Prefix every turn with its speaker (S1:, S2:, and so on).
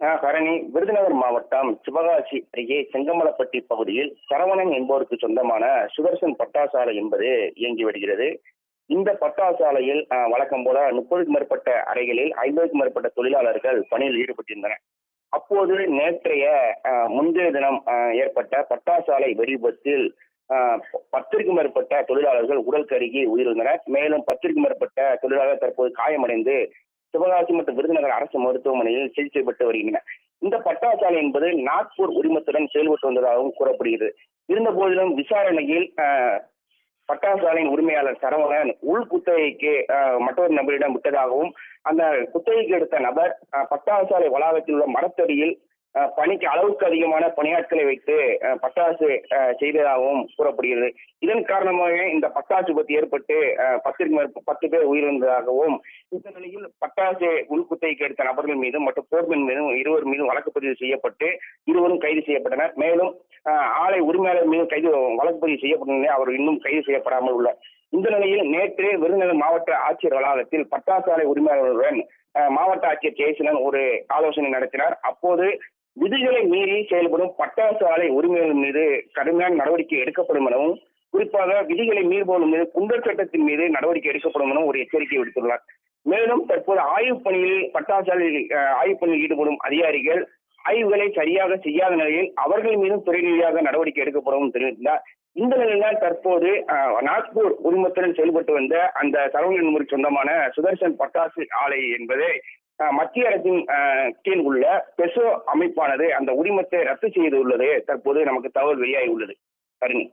S1: ஆஹ் ஹரணி விருதுநகர் மாவட்டம் சிவகாசி அருகே செங்கமலப்பட்டி பகுதியில் சரவணன் என்பவருக்கு சொந்தமான சுதர்சன் பட்டாசாலை என்பது இயங்கி வருகிறது. இந்த பட்டாசாலையில் ஆஹ் வழக்கம் போல முப்பதுக்கும் மேற்பட்ட அறைகளில் ஐம்பதுக்கும் மேற்பட்ட தொழிலாளர்கள் பணியில் ஈடுபட்டிருந்தனர். அப்போது நேற்றைய ஆஹ் முந்தைய தினம் ஏற்பட்ட பட்டாசாலை வெடி விபத்தில் ஆஹ் பத்திற்கும் மேற்பட்ட தொழிலாளர்கள் உடல் கருகி உயிரிழந்தனர். மேலும் பத்திற்கும் மேற்பட்ட தொழிலாளர் தற்போது காயமடைந்து சிவகாசி மற்றும் விருதுநகர் அரசு மருத்துவமனையில் சிகிச்சை பெற்று வருகின்றனர். இந்த பட்டாசாலை என்பது நாக்பூர் உரிமத்துடன் செயல்பட்டு வந்ததாகவும் கூறப்படுகிறது. இருந்த போதிலும் விசாரணையில் ஆஹ், பட்டாசாலையின் உரிமையாளர் சரவணன் உள் குத்தகைக்கு மற்றொரு நபரிடம் விட்டதாகவும் அந்த குத்தகைக்கு எடுத்த நபர் பட்டாசாலை வளாகத்தில் உள்ள மரத்தடியில் பணிக்கு அளவுக்கு அதிகமான பணியாட்களை வைத்து பட்டாசு செய்ததாகவும் கூறப்படுகிறது. இதன் காரணமாக இந்த பட்டாசு விபத்து ஏற்பட்டு பத்திற்கு மேற்ப- பத்து பேர் உயிரிழந்ததாகவும் இந்த நிலையில் பட்டாசு உள்குத்தைக்கு எடுத்த நபர்கள் மீதும் மற்றும் போர்மன் மீதும் இருவர் மீதும் வழக்கு பதிவு செய்யப்பட்டு இருவரும் கைது செய்யப்பட்டனர். மேலும் ஆஹ், ஆலை உரிமையாளர் மீது கைது வழக்கு பதிவு செய்யப்பட்ட அவர் இன்னும் கைது செய்யப்படாமல் உள்ளார் இந்த நிலையில் நேற்று விருதுநகர் மாவட்ட ஆட்சியர் வளாகத்தில் பட்டாசு ஆலை உரிமையாளர்களுடன் மாவட்ட ஆட்சியர் ஜெயசீலன் ஒரு ஆலோசனை நடத்தினார். அப்போது விதிகளை மீறி செயல்படும் பட்டாசு ஆலை உரிமையாளர் மீது கடுமையான நடவடிக்கை எடுக்கப்படும் எனவும் குறிப்பாக விதிகளை மீறுபவர்கள் மீது குண்டர் சட்டத்தின் மீது நடவடிக்கை எடுக்கப்படும் எனவும் ஒரு எச்சரிக்கை விடுத்துள்ளார். மேலும் தற்போது ஆய்வுப் பணியில் பட்டாசாலை ஆய்வுப் பணியில் ஈடுபடும் அதிகாரிகள் ஆய்வுகளை சரியாக செய்யாத நிலையில் அவர்கள் மீதும் துறை ரீதியாக நடவடிக்கை எடுக்கப்படும் தெரிவித்தார் இந்த நிலையில் தற்போது நாக்பூர் உரிமத்துடன் செயல்பட்டு வந்த அந்த சரவணன் முறை சொந்தமான சுதர்சன் பட்டாசு ஆலை என்பது மத்திய அரசின் கீழ் உள்ள பெசோ அமைப்பானது அந்த உரிமத்தை ரத்து செய்துள்ளது. தற்போது நமக்கு தகவல் வெளியாகி உள்ளது. கருணி.